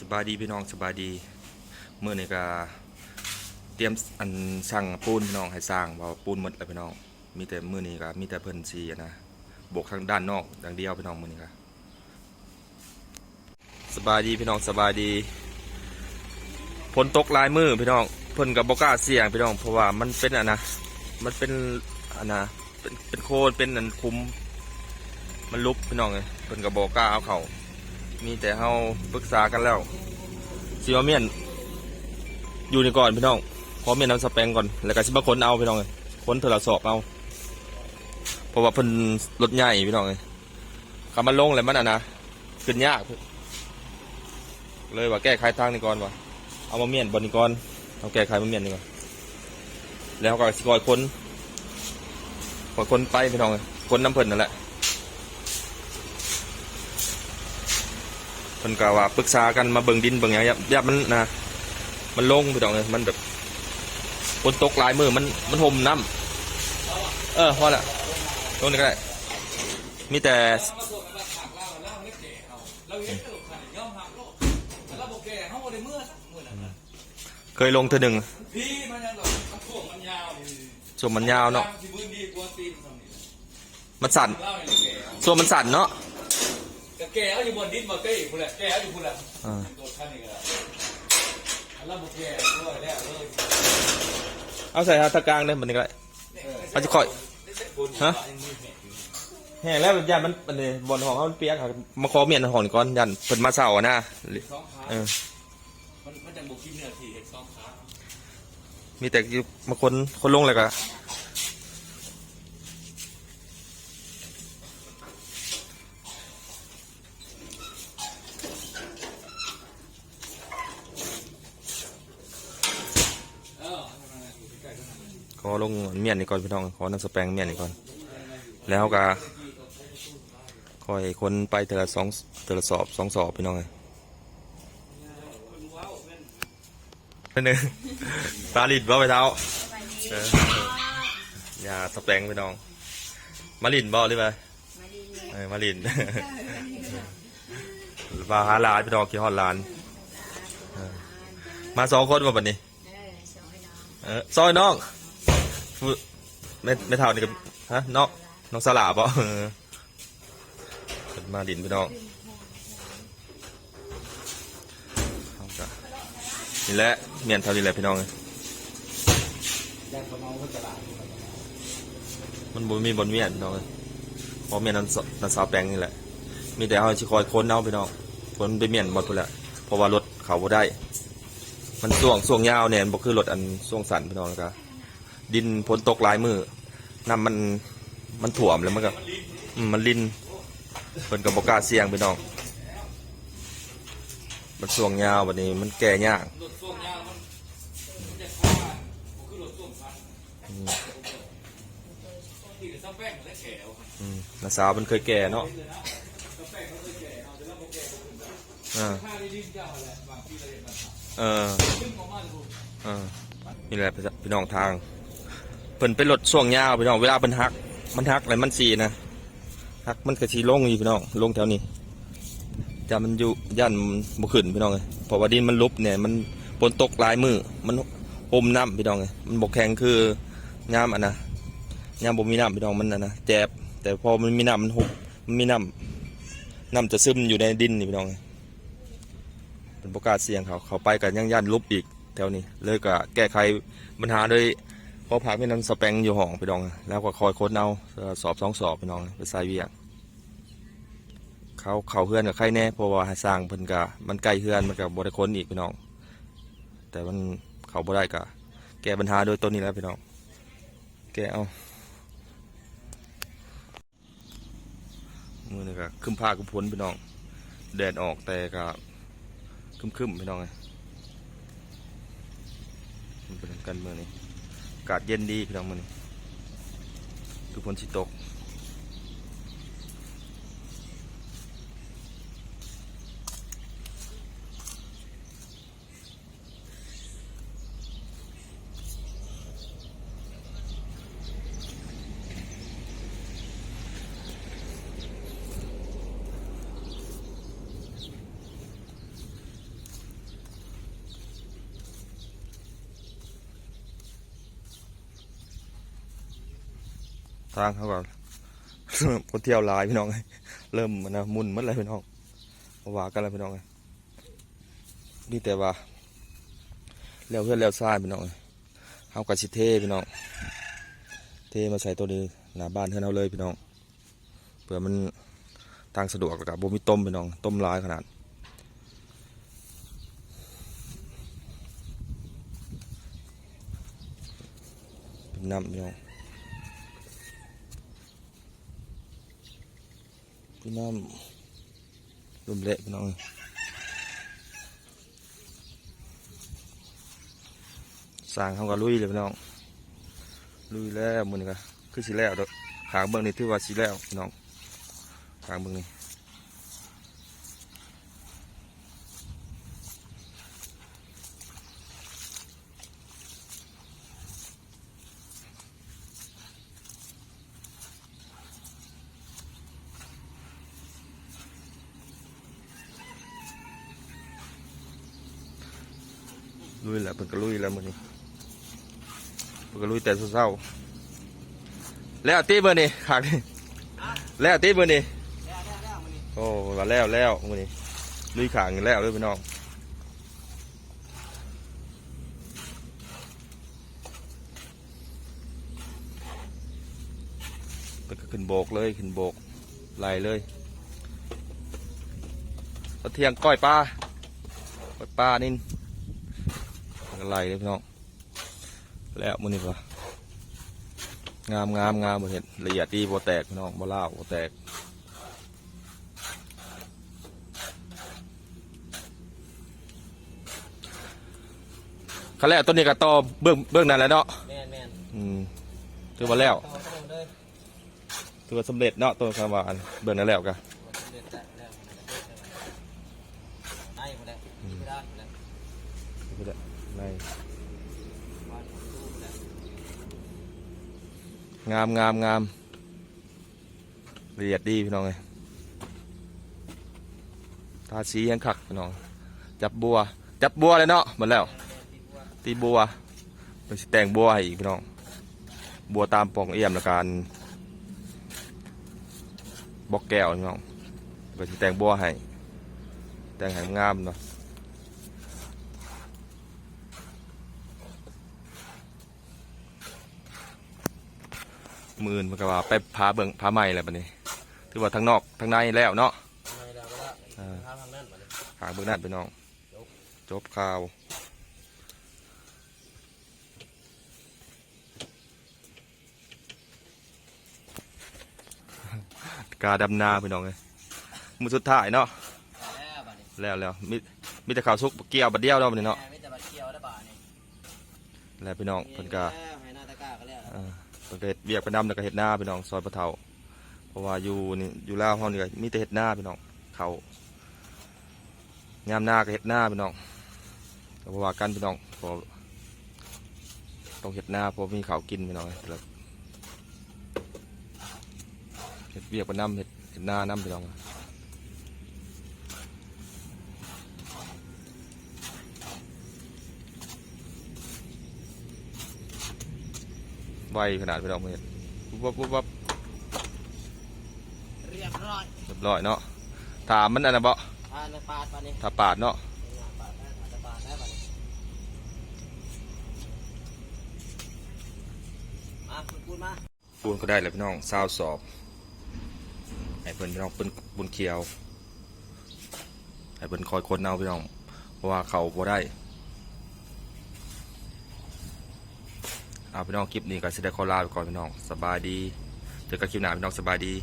สบายดีพี่น้องสบายดีเมื่อนี้ก็เตรียมอันสั่งปูนพี่น้องให้สร้างว่าปูนหมดแล้วพี่น้อง มีแต่มื่อนี้ก็มีแต่เพิ่นซีอะนะบกทางด้านนอกอย่างเดียวพี่น้องมื่อนี้ก็สบายดีพี่น้องสบายดีฝนตกลายมือพี่น้องเพิ่นกับบกล้าเสี่ยงพี่น้องเพราะว่ามันเป็นอะนะมันเป็นอะนะเป็นเป็นโคนเป็นอันคุ้มมันลุบพี่น้องเลยเพิ่นกับบอกล้าเอาเข่า มีแต่เฮาปรึกษากันแล้วซิว่าเมียนอยู่นี่ก่อนพี่น้องขอเมียนน้ำสแปงก่อนแล้วก็สิมาค้นเอาพี่น้องเลยค้นเถละสอบเอาเพราะว่าเพิ่นรถใหญ่พี่น้องเลยคำมันลงเลยมันอะนะขึ้นยากเลยว่าแก้ไขทางนี้ก่อนว่าเอามาเมียนบนนี้ก่อนเอาแก้ไขมาเมียนนี่ก่อนแล้วก็สิคอยค้นคอยค้นไปพี่น้องเลยค้นน้ำเพิ่นนั่นแหละ พิ่นก็ว่าปรึกษากันมาเบิ่งดินเบิ่งหยังยับบมันนะมันลงพี่น้องเลยมันแบบฝนตกหลายมือมันมันห่มน้ำเออพอละลงนี่ก็ได้มีแต่เราเห็นกระโหลกขันย่อมหักโลกแล้วเราบอกแกเขาบอกได้เมื่อสักเมื่อนั้นนะเคยลงเธอหนึ่งพี่มันยังแบบมันถ่วงมันยาวส่วนมันยาวเนาะที่มือดีกว่าตีนทำนี่มันสั่นเล่าให้แก ส่วนมันสั่นเนาะ แต่แกเอาอยู่บนดินมาเต้พูดแหละแกเอาอยู่พูดแหละอ่า โดดขันนี่ก็ได้แล้วบอกแกด้วยแล้วเลยเอาใส่ตะกลางได้มันนี่ก็ได้เอาจะค่อย ฮะ แห้งแล้วยันมันมันนี่บอลของเขามันเปียกครับมาขอเมียนของนี่ก่อนยันเพิ่นมาเสาร์อะนะสองขาเออมันมันจะบุกกินเนื้อที่เห็ดสองขามีแต่อยู่มาคนคนลงเลยก็ เอออยู่ใกล้ๆกันนั่น ขอลงเมียนนี่ก่อนพี่น้องขอน้ำสแปงเมียนนี่ก่อน แล้วก็คอยคนไปแต่ละสองแต่ละสอบสองสอบพี่น้องเลยนั่นหนึ่งตาลิดบ่ไปเท้าเอออย่าสแปงพี่น้อง มาลินบ่หรือไงเออมาลินมาหาหลานพี่น้องกี่ฮอดหลานมาสองคนมาบัดนี้เออซอยน้อง ฟูไม่ไม่เท่านี่กับฮะน้องน้องสลาบเออเพิ่นมาดินพี่น้องเอาจ้ะนี่แหละเมียนเท่านี้แหละพี่น้องเอ้ยย่างเขาเมาเขาจะด่ามันบ่มีบนเมียนพี่น้องเอ้ยเพราะเมียนนั้นสนั้นสาวแปลงนี่แหละ มีแต่เขาสิคอยค้นเอาพี่น้องค้นไปเมียนหมดพุ่นแหละเพราะว่ารถเขาบ่ได้ มันส่วงส่วงยาวเนี่ยมันบ่คือรถอันส่วงสั้นพี่น้องนะครับ ดินพ้นตกลายมือน้ำมันมันถ่วมแล้วมันก็มมันลินเพิ่นก็บ่กล้าเสี่ยงพี่น้อง มันส่วงยาวบัดนี้มันแก่ยากรถส่วงยาวมันมันจะฆ่ามันคือรถส่วงสั้นอืมที่กับซับแป้งและแขวอืมน้าสาวมันเคยแก่เนาะเอาแต่ละโบแก่บ่ขึ้นอ่าค่าที่ดินเจ้าแหละบางทีเราเห็นมันเออขึ้นของมันถูกเออ นี่แหละพี่น้องทาง เพิ่นเป็นรถส่วงยาวพี่น้องเวลาเพิ่นหัก มันหักอะไรมันสีนะหักมันก็สีลงอยู่พี่น้องลงแถวนี้จะมันอยู่ย่านบ่ขึ้นพี่น้องเลยเพราะว่าดินมันลุบเนี่ยมันฝนตกหลายมือมันอมน้ำพี่น้องเลยมันบกแข็งคือยามอะนะยามบ่มีน้ำพี่น้องมันอะนะแจบแต่พอมันมีน้ำมันหุบมันมีน้ำน้ำจะซึมอยู่ในดินนี่พี่น้องเลยเป็นประกาศเสี่ยงเขาเขาไปกันยังย่านลุบอีกแถวนี้เลยก็แก้ไขปัญหาโดย พอพักไม่นั้นสแปงอยู่ห้องพี่น้อง แล้วก็คอยค้นเอาสอบสองสอบพี่น้องไปใส่เวียงเขาเขาเฮือนกับใครแน่เพราะว่าสร้างเพิ่นกะมันใกล้เฮือนมันกับบริคนอีกพี่น้อง แต่มันเขาบ่ได้กะแก้ปัญหาโดยต้นนี้แล้วพี่น้อง แก้เอามือนี่ก็คึมผ้าคึมพ้นพี่น้องแดดออกแต่ก็คึมคึมๆพี่น้องไงมันเป็นกันมือนี้ากาศเย็นดีพี่น้องมือนี้คือฝนสิตก ทางเขาก็คนเที่ยวลายพี่น้องเริ่มมันนะมุนมัดเลยพี่น้องว่ากันแล้วพี่น้องนี่แต่ว่าแล้วเพื่อนแล้วซ่ายพี่น้องเขากับสิเทพี่น้องเทมาใส่ตัวนี้หน้าบ้านเพื่อนเอาเลยพี่น้องเผื่อมันทางสะดวกกับบ่มีต้มพี่น้องต้มลายขนาดเป็นน้ำพี่น้อง พี่นน้ำรุมเละพี่น้องสร้างเขาก็ลุยเลยพี่น้อง ลุยแล้วมือนี่ก็คือสีแล้วเด้อขางเบื้องนี่ถือว่าสีแล้วพี่น้องขางเบื้องนี่ ลุยแล้วเพิ่นก็ลุยแล้วมือนี่เพิ่นก็ลุยแต่เศร้าๆแล้วตีมือนี่ขางนี่แล้วตีมือนี่แล้วแล้วแล้วมันนี่โอ้ว่าแล้วแล้วมือนี่ลุยขางแล้วเลยพี่น้องเพิ่นก็ขึ้นโบกเลยขึ้นโบกไล่เลยตอนเทียงก้อยปลาก้อยปลานิ นก็ไล่เลยพี่น้องแล้วมือนี่ปะงามงามงามบ่เห็นละเอียดดีบ่แตกพี่น้องบ่ล่าวบ่แตกขั้นแรกต้นนี้ก็ต่อเบื้องเบื้องนั้นแหล้วเนาะแมนแมนอืมถือว่าแล้วต่อต่อเลยถือว่าสำเร็จเนาะต้นคำว่าอันเบื้องนั้นแล้วกะเด็ดแต่แล้วในหมดแล้วไม่ได้แล้วไม่ได้ ในงามงามงามละเอียดดีพี่น้องเลยทาสียังขักพี่น้อง จับบัว จับบัวเลยเนาะหมดแล้ว ตีบัวไปสิแต่งบัวให้อีกพี่น้อง บัวตามปองเอี่ยมละการบอกแก้วพี่น้องไปสิแต่งบัวให้ แต่งให้งามเนาะ มืออื่นมันก็ว่าไปพาเบิ่งพาใหม่แล้วบัดนี้ถือว่าทั้งนอกทั้งในแล้วเนาะในแล้วก็แล้วทางทางนั้นมาเลยหาเบิ่งนั่นพี่น้องจบข่าวกาดำนาพี่น้องเลยมือสุดท้ายเนาะแล้วบ้านนี้แล้วแล้วมีมีแต่ข่าวสุกเกี่ยวบัดเดียวเนาะบัดนี้เนาะแม่ไม่แต่บัดเกี่ยวได้บ้านนี่แล้วพี่น้องเพิ่นก็ให้หน้าตะกร้าก็แล้วเอ่อ ตั้งแต่เฮ็ดเบียกไปนำแล้วก็เห็ดหน้าพี่น้องซอยปะเทาเพราะว่าอยู่นี่อยู่ล่าวห้องนี่ก็มีแต่เห็ดหน้าพี่น้องเขางามหน้าก็เห็ดหน้าพี่น้องเพราะว่ากันพี่น้องพอต้องเห็ดหน้าเพราะมีเขากินพี่น้องแล้วเห็ดเบียกไปนำเห็ดเห็ดหน้านำพี่น้อง ไวขนาดพี่น้องเฮ็ดปุ๊บปั๊บปุ๊บปั๊บเรียบร้อยเรียบร้อยเนาะถามมันอันน่ะบ่ทานปาดบ้านนี้ถ้าปาดเนาะปาดได้ปาดปาดได้บ้านนี้มาคุณพูดมาปูนก็ได้เลยพี่น้องซาวสอบให้เพิ่นพี่น้องเพิ่นบุญเขียวให้เพิ่นคอยคนเอาพี่น้องเพราะว่าเขาบ่ได้ เอาพี่น้องคลิปนี้ก็สิได้ขอลาไปก่อนพี่น้องสบายดีเจอกันคลิปหน้าพี่น้องสบายดี